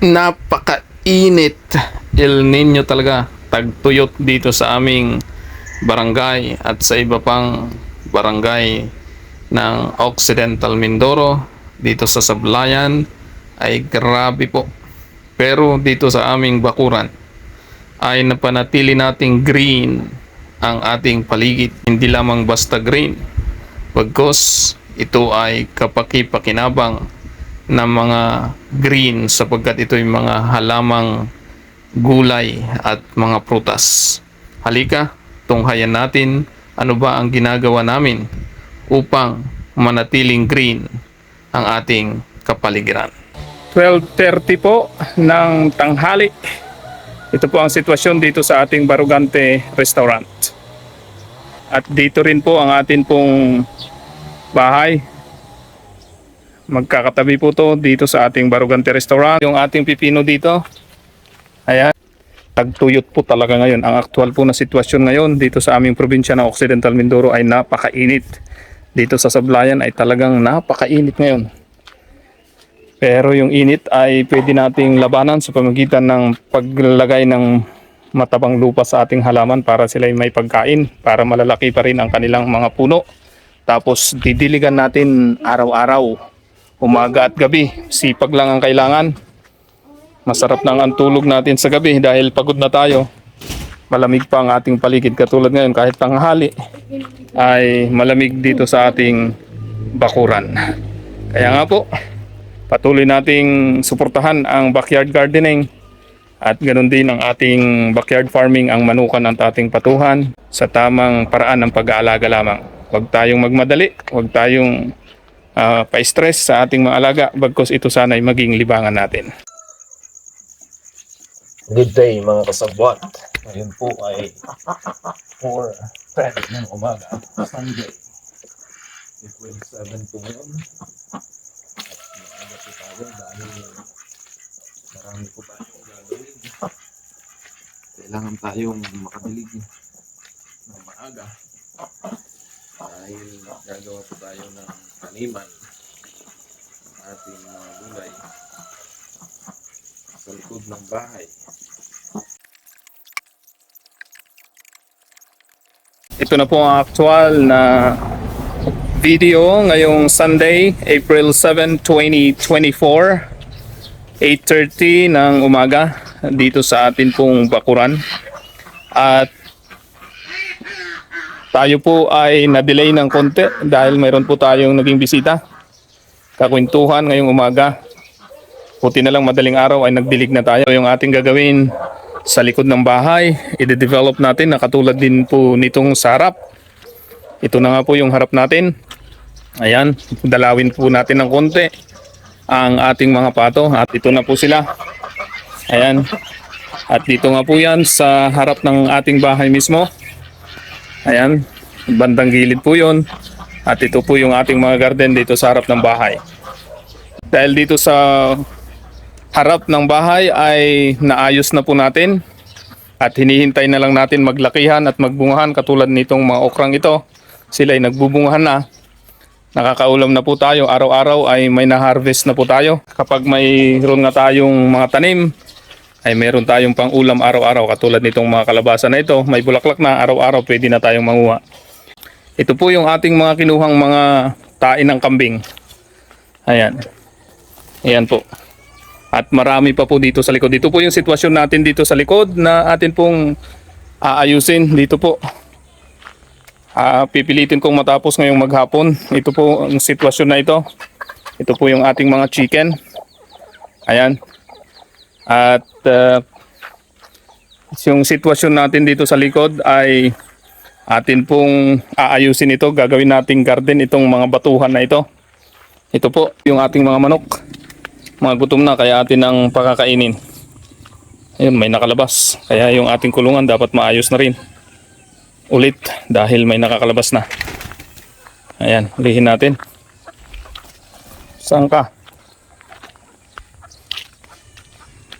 napakainit. El Nino talaga. Tagtuyot dito sa aming barangay at sa iba pang barangay ng Occidental Mindoro. Dito sa Sablayan ay grabe po. Pero dito sa aming bakuran ay napanatili nating green ang ating paligid. Hindi lamang basta green. Bagkos ito ay kapaki-pakinabang ng mga green sapagkat ito yung mga halamang gulay at mga prutas. Halika, tunghayan natin ano ba ang ginagawa namin upang manatiling green ang ating kapaligiran. 12.30 po ng tanghali. Ito po ang sitwasyon dito sa ating Barugante Restaurant. At dito rin po ang atin pong bahay Magkakatabi po to dito sa ating Barugante Restaurant. Yung ating pipino dito. Ayan. Tagtuyot po talaga ngayon. Ang actual po na sitwasyon ngayon dito sa aming probinsya ng Occidental Mindoro ay napakainit. Dito sa Sablayan ay talagang napakainit ngayon. Pero yung init ay pwede nating labanan sa pamagitan ng paglagay ng matabang lupa sa ating halaman para sila may pagkain, para malalaki pa rin ang kanilang mga puno. Tapos didiligan natin araw-araw umaga at gabi. Sipag lang ang kailangan. Masarap nang ang tulog natin sa gabi dahil pagod na tayo. Malamig pa ang ating paligid katulad ngayon kahit tanghali ay malamig dito sa ating bakuran. Kaya nga po, patuloy nating suportahan ang backyard gardening at ganoon din ang ating backyard farming ang manukan ng ating patuhan sa tamang paraan ng pag-aalaga lamang. Huwag tayong magmadali, huwag tayong ah, pa-stress sa ating mga alaga bagkos ito sana ay maging libangan natin. Good day mga kasabwat. Ngayon po ay 4.10 ng umaga. Sunday. April 7 po ngayon. Maaga po tayo dahil marami po tayong gagawin. Kailangan tayong makadilig ng maaga. Dahil gagawa po tayo ng taniman ng ating mga gulay sa likod ng bahay. Ito na po ang actual na video ngayong Sunday, April 7, 2024. 8.30 ng umaga dito sa atin pong bakuran. At tayo po ay na-delay ng konti dahil mayroon po tayong naging bisita. Kakwentuhan ngayong umaga. Puti na lang madaling araw ay nagdilig na tayo. Yung ating gagawin sa likod ng bahay, i-develop natin na katulad din po nitong sa harap. Ito na nga po yung harap natin. Ayan, dalawin po natin ng konti ang ating mga pato at ito na po sila. Ayan. At dito nga po yan sa harap ng ating bahay mismo. Ayan, bandang gilid po yon. At ito po yung ating mga garden dito sa harap ng bahay. Dahil dito sa harap ng bahay ay naayos na po natin at hinihintay na lang natin maglakihan at magbungahan katulad nitong mga okrang ito. Sila ay nagbubungahan na. Nakakaulam na po tayo. Araw-araw ay may na-harvest na po tayo. Kapag mayroon nga tayong mga tanim, ay meron tayong pang ulam araw-araw katulad nitong mga kalabasa na ito. May bulaklak na araw-araw pwede na tayong manguha. Ito po yung ating mga kinuhang mga tain ng kambing. Ayan. Ayan po. At marami pa po dito sa likod. Dito po yung sitwasyon natin dito sa likod na atin pong aayusin dito po. Ah, pipilitin kong matapos ngayong maghapon. Ito po ang sitwasyon na ito. Ito po yung ating mga chicken. Ayan. At ah, yung sitwasyon natin dito sa likod ay atin pong aayusin ito. Gagawin nating garden itong mga batuhan na ito. Ito po yung ating mga manok. Mga gutom na kaya atin ang pakakainin. Ayun, may nakalabas. Kaya yung ating kulungan dapat maayos na rin. Ulit dahil may nakakalabas na. Ayan, ulihin natin. Saan ka?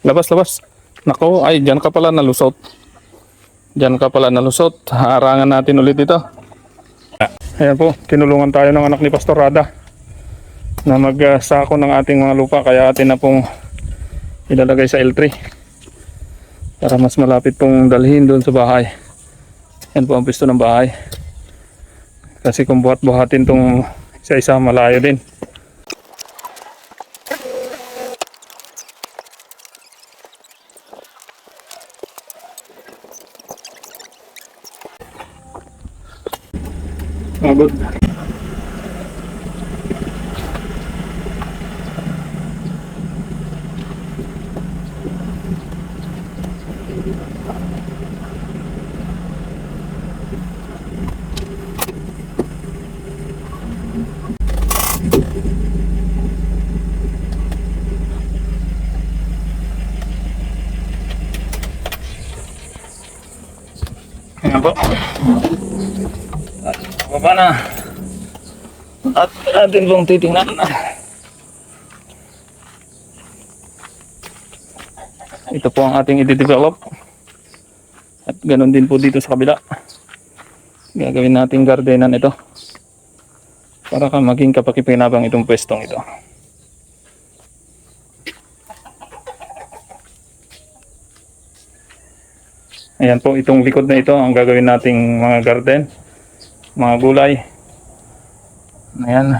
Labas, labas. Nako, ay, dyan ka pala nalusot. Dyan ka pala nalusot. Harangan natin ulit ito. Ayan po, tinulungan tayo ng anak ni Pastor Rada na magsako ng ating mga lupa kaya atin na pong ilalagay sa L3 para mas malapit pong dalhin doon sa bahay. Yan po ang pisto ng bahay. Kasi kung buhat-buhatin tong isa-isa malayo din. Pagod. Ayan po. At baba na. At atin pong titingnan. Ito po ang ating i-develop. At ganun din po dito sa kabila. Gagawin nating gardenan ito. Para ka maging kapakipakinabang itong pwestong ito. Ayan po, itong likod na ito ang gagawin nating mga garden, mga gulay. Ayan.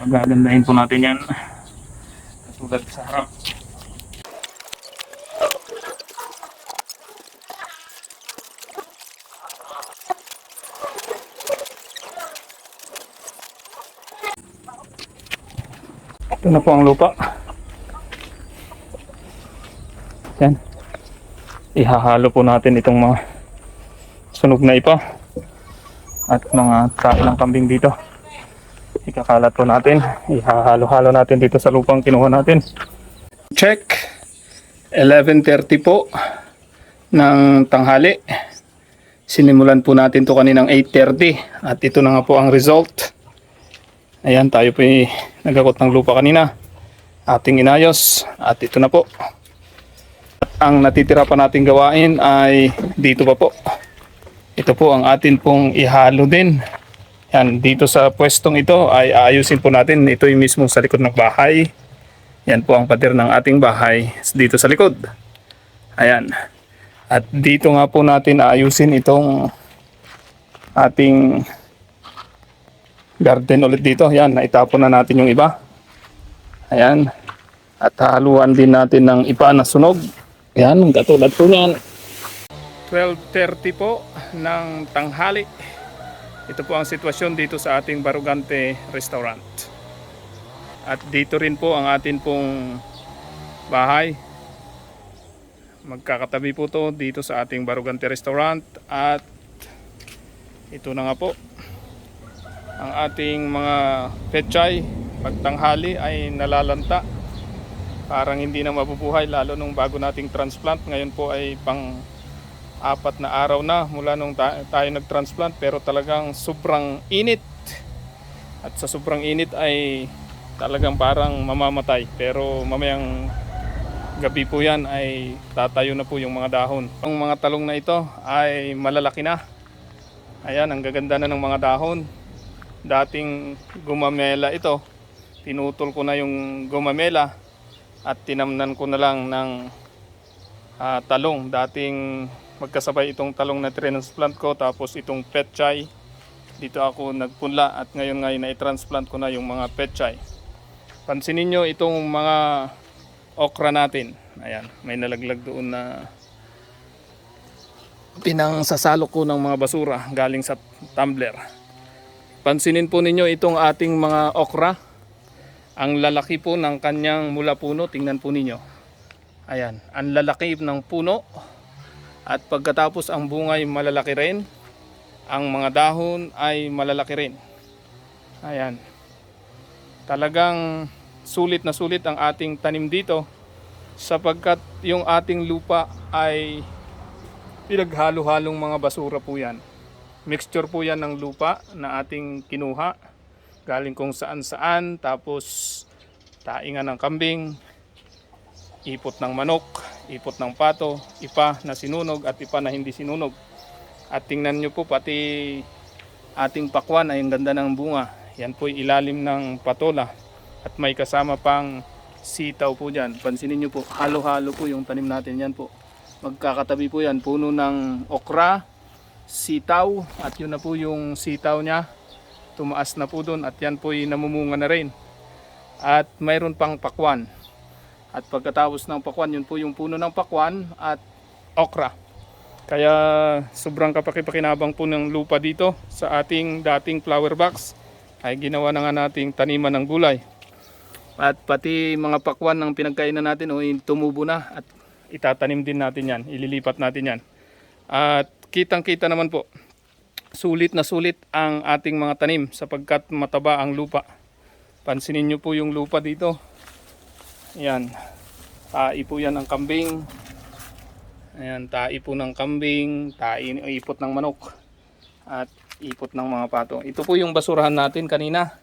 Pagagandahin po natin yan. Katulad sa harap. Ito na po ang lupa. Yan ihahalo po natin itong mga sunog na ipa at mga tae ng kambing dito. Ikakalat po natin. Ihahalo-halo natin dito sa lupang kinuha natin. Check. 11.30 po ng tanghali. Sinimulan po natin to kaninang 8.30 at ito na nga po ang result. Ayan, tayo po nagakot ng lupa kanina. Ating inayos at ito na po ang natitira pa nating gawain ay dito pa po. Ito po ang atin pong ihalo din. Yan, dito sa pwestong ito ay aayusin po natin. Ito yung mismo sa likod ng bahay. Yan po ang pader ng ating bahay dito sa likod. Ayan. At dito nga po natin aayusin itong ating garden ulit dito. Yan, naitapon na natin yung iba. Ayan. At haluan din natin ng ipa na sunog. Yan, katulad po niyan. 12.30 po ng tanghali. Ito po ang sitwasyon dito sa ating Barugante Restaurant. At dito rin po ang atin pong bahay. Magkakatabi po to dito sa ating Barugante Restaurant. At ito na nga po. Ang ating mga pechay pagtanghali ay nalalanta parang hindi na mabubuhay lalo nung bago nating transplant ngayon po ay pang apat na araw na mula nung ta- tayo nag-transplant pero talagang sobrang init. At sa sobrang init ay talagang parang mamamatay. Pero mamayang gabi po yan ay tatayo na po yung mga dahon. Ang mga talong na ito ay malalaki na. Ayan ang gaganda na ng mga dahon. Dating gumamela ito. Pinutol ko na yung gumamela at tinamnan ko na lang ng ah, talong. Dating magkasabay itong talong na transplant ko tapos itong petchay. Dito ako nagpunla at ngayon ngayon na i-transplant ko na yung mga petchay. Pansinin nyo itong mga okra natin. Ayan, may nalaglag doon na pinang sasalo ko ng mga basura galing sa tumbler. Pansinin po ninyo itong ating mga okra ang lalaki po ng kanyang mula puno, tingnan po ninyo. Ayan, ang lalaki ng puno. At pagkatapos ang bunga ay malalaki rin. Ang mga dahon ay malalaki rin. Ayan. Talagang sulit na sulit ang ating tanim dito sapagkat yung ating lupa ay pinaghalo-halong mga basura po yan. Mixture po yan ng lupa na ating kinuha galing kung saan saan tapos taingan ng kambing ipot ng manok ipot ng pato ipa na sinunog at ipa na hindi sinunog at tingnan nyo po pati ating pakwan ay ang ganda ng bunga yan po ilalim ng patola at may kasama pang sitaw po dyan. Pansinin nyo po, halo-halo po yung tanim natin yan po. Magkakatabi po yan, puno ng okra, sitaw, at yun na po yung sitaw niya. Tumaas na po doon at yan po namumunga na rin. At mayroon pang pakwan. At pagkatapos ng pakwan, yun po yung puno ng pakwan at okra. Kaya sobrang kapakipakinabang po ng lupa dito sa ating dating flower box ay ginawa na nga nating taniman ng gulay. At pati mga pakwan ng pinagkainan natin o tumubo na at itatanim din natin yan, ililipat natin yan. At kitang kita naman po, sulit na sulit ang ating mga tanim sapagkat mataba ang lupa. Pansinin nyo po yung lupa dito. Yan. Tai po yan ng kambing. Ayan, tai po ng kambing, tai, ipot ng manok, at ipot ng mga pato. Ito po yung basurahan natin kanina,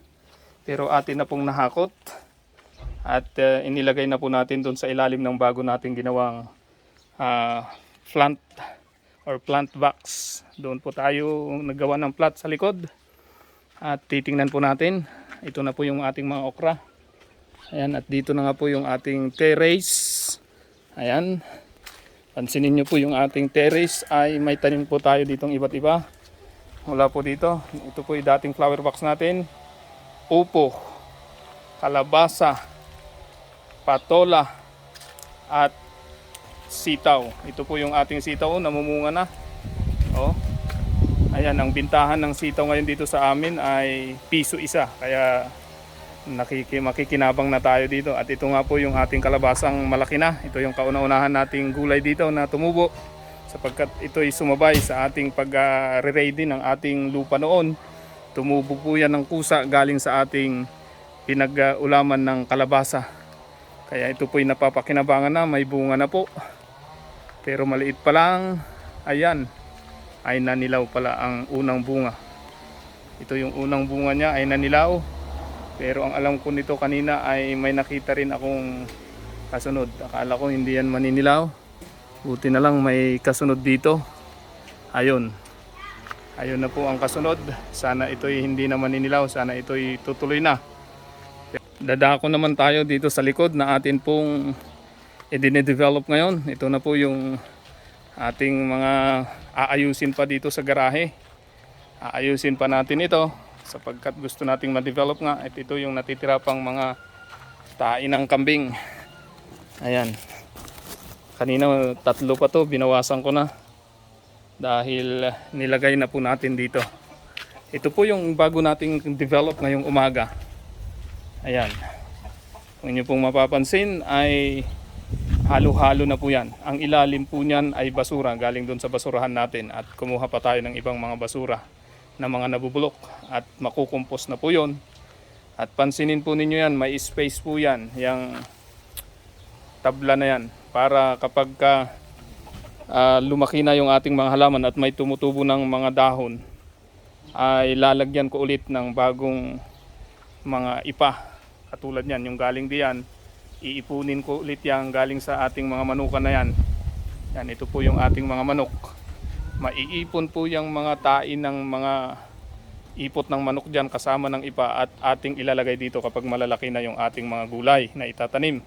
pero atin na pong nahakot. At uh, inilagay na po natin doon sa ilalim ng bago nating ginawang ah, plant or plant box. Doon po tayo naggawa ng plat sa likod. At titingnan po natin. Ito na po yung ating mga okra. Ayan, at dito na nga po yung ating terrace. Ayan. Pansinin nyo po yung ating terrace ay may tanim po tayo ditong iba't iba. Mula po dito. Ito po yung dating flower box natin. Upo, kalabasa, patola, at sitaw. Ito po yung ating sitaw. Namumunga na. Oh. Ayan, ang bintahan ng sitaw ngayon dito sa amin ay piso isa. Kaya nakiki, makikinabang na tayo dito. At ito nga po yung ating kalabasang malaki na. Ito yung kauna-unahan nating gulay dito na tumubo. Sapagkat ito ay sumabay sa ating pag-ready ng ating lupa noon. Tumubo po yan ng kusa galing sa ating pinag-ulaman ng kalabasa. Kaya ito po ay napapakinabangan na, may bunga na po. Pero maliit pa lang, ayan, ay nanilaw pala ang unang bunga. Ito yung unang bunga niya ay nanilaw. Pero ang alam ko nito kanina ay may nakita rin akong kasunod. Akala ko hindi yan maninilaw. Buti na lang may kasunod dito. Ayun. Ayun na po ang kasunod. Sana ito'y hindi na maninilaw. Sana ito'y tutuloy na. Dadako naman tayo dito sa likod na atin pong i-develop ngayon. Ito na po yung ating mga aayusin pa dito sa garahe. Aayusin pa natin ito sapagkat gusto nating ma-develop nga at ito yung natitira pang mga tain ng kambing. Ayan. Kanina tatlo pa to, binawasan ko na dahil nilagay na po natin dito. Ito po yung bago nating develop ngayong umaga. Ayan. Kung inyo pong mapapansin ay halo-halo na po yan. Ang ilalim po niyan ay basura galing doon sa basurahan natin at kumuha pa tayo ng ibang mga basura na mga nabubulok at makukumpos na po yon. At pansinin po ninyo yan, may space po yan, yung tabla na yan. Para kapag ka, ah, lumaki na yung ating mga halaman at may tumutubo ng mga dahon ay lalagyan ko ulit ng bagong mga ipa. Katulad yan yung galing diyan iipunin ko ulit yan galing sa ating mga manukan na yan. Yan ito po yung ating mga manok. Maiipon po yung mga tain ng mga ipot ng manok dyan kasama ng ipa at ating ilalagay dito kapag malalaki na yung ating mga gulay na itatanim